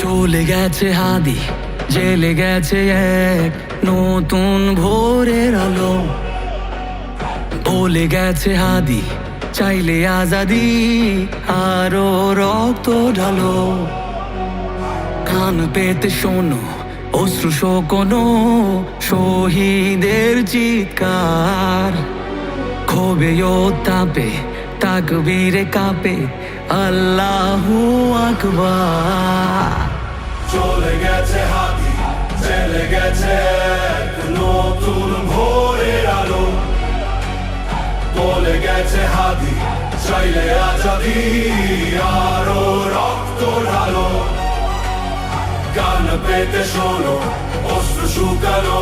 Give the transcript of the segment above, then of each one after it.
চলে গেছে হাদি, জেলে গেছে এক নতুন ভোরের আলো। বলে গেছে হাদি, চাইলে আজাদি আরও রক্ত ঢালো। কান পেতে শোনো, অশ্রু শোকনো শহীদের চিৎকার। ক্ষোভে ও তাপে, তাকবীরে কাঁপে আল্লাহু আকবার। চলে গেছে হাতি, চলে গেছে নতুন ভোরের আলো। বলে গেছে হাতি, চাইলে আজাদি আরও রক্ত ঢালো। কান পেতে শোনো, অস্ত্র শুকানো,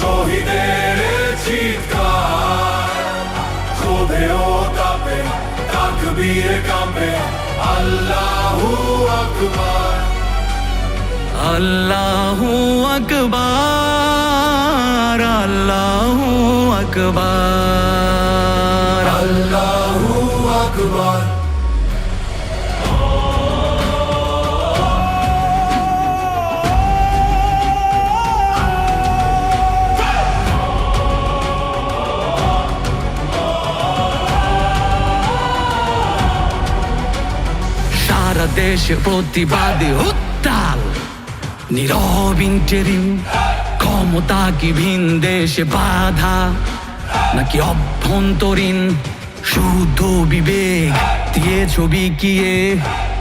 শহীদের চিৎকার। ও তাপে তাকবীরে কাঁপে, আল্লাহু আকবার। আল্লাহু আকবার আল্লাহু আকবার। আল্লাহু আকবার। সারা দেশে প্রতিবাদী উত্তাল নীরব ইন্টেরিম ক্ষমতা কি ভিন দেশে বাধা, নাকি অভ্যন্তরীণ শুদ্ধ বিবেক? দিয়ে ছবি কিয়ে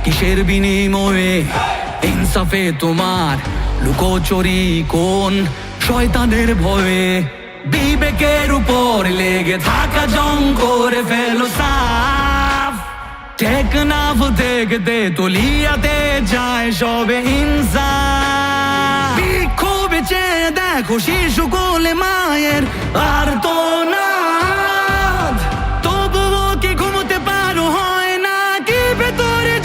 কিসের বিনিময়ে? ইনসাফে তোমার লুকোচুরি কোন শয়তানের ভয়ে? বিবেকের উপর লেগে থাকা জং করে ফেলো সাফ টেকনাফ দেখতে তলিয়াতে যায় সবে হিংসা বিক্ষোভে চেয়ে দেখো শিশু কোলে মায়ের আর তো না তবুও কি ঘুমোতে পারো হয় না ভেতরে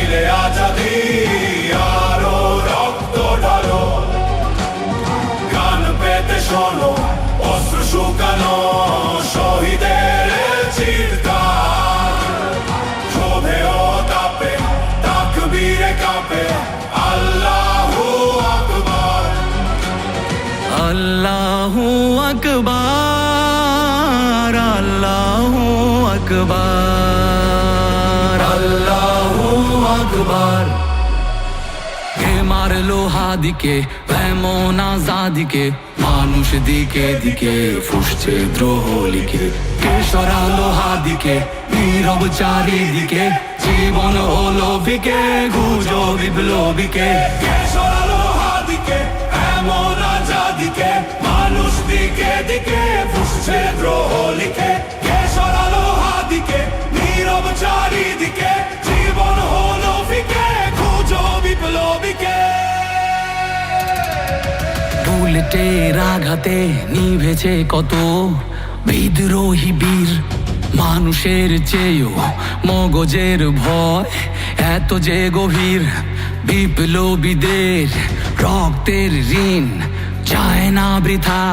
চাইলে আজাদি, আরও রক্ত ঢালো। কান পেতে শোনো, অস্ত্র শুকানো, শহীদের চিৎকার। ক্ষোভে ও তাপে, তাকবীরে কাঁপে, আল্লাহু আকবার। আল্লাহু আকবার আল্লাহু আকবার। আকবার কে মারলো হাদিকে এমন আজাদিকে, মানুষ দিকে দিকে ফুসছে দ্রোহ লিখে কে সরালো হাদিকে নীরব চারিদিকে, জীবন হলো বিকে গুজো বিপ্লবীকে। কে সরালো হাদিকে এমন আজাদিকে, মানুষ দিকে দিকে ফুসছে দ্রোহ বুলেটের আঘাতে নিভেছে কত বিদ্রোহী বীর। মানুষের চেয়েও মগজের ভয় এত যে গভীর। বিপ্লবীদের রক্তের ঋণ চায় না বৃথা।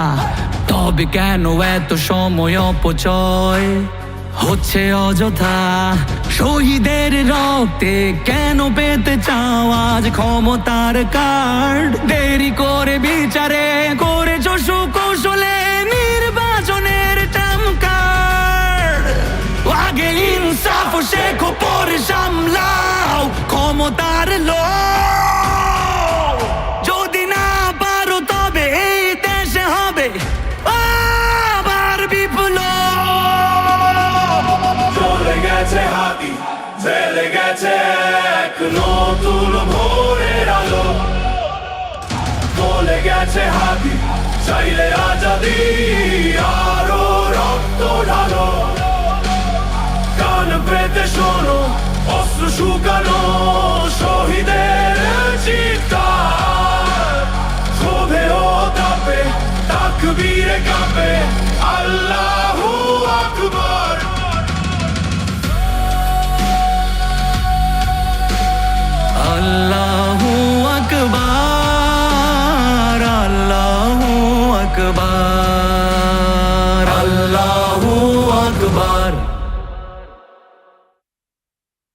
তবে কেন এত সময় অপচয়? হচ্ছে অযথা। শহীদের রক্তে কেন পেতে চাও আজ ক্ষমতার কার্ড? দেরি করে বিচারে করেছ সুকৌশলে নির্বাচনের টাম কার্ড আগে ইনসাফ শেখো পরে সামলাও, ক্ষমতার লোভ। যদি না পারো তবে এই দেশে হবে নতুন ভোরের আলো। বলে গেছে হাতি, চাইলে আজাদি আরও রক্ত ঢালো। কান পেতে শোনো, অস্ত্র শুকানো শহীদের চিৎকার। ক্ষোভে ও তাপে, তাকবীরে কাঁপে। আকবার আল্লাহু আকবার।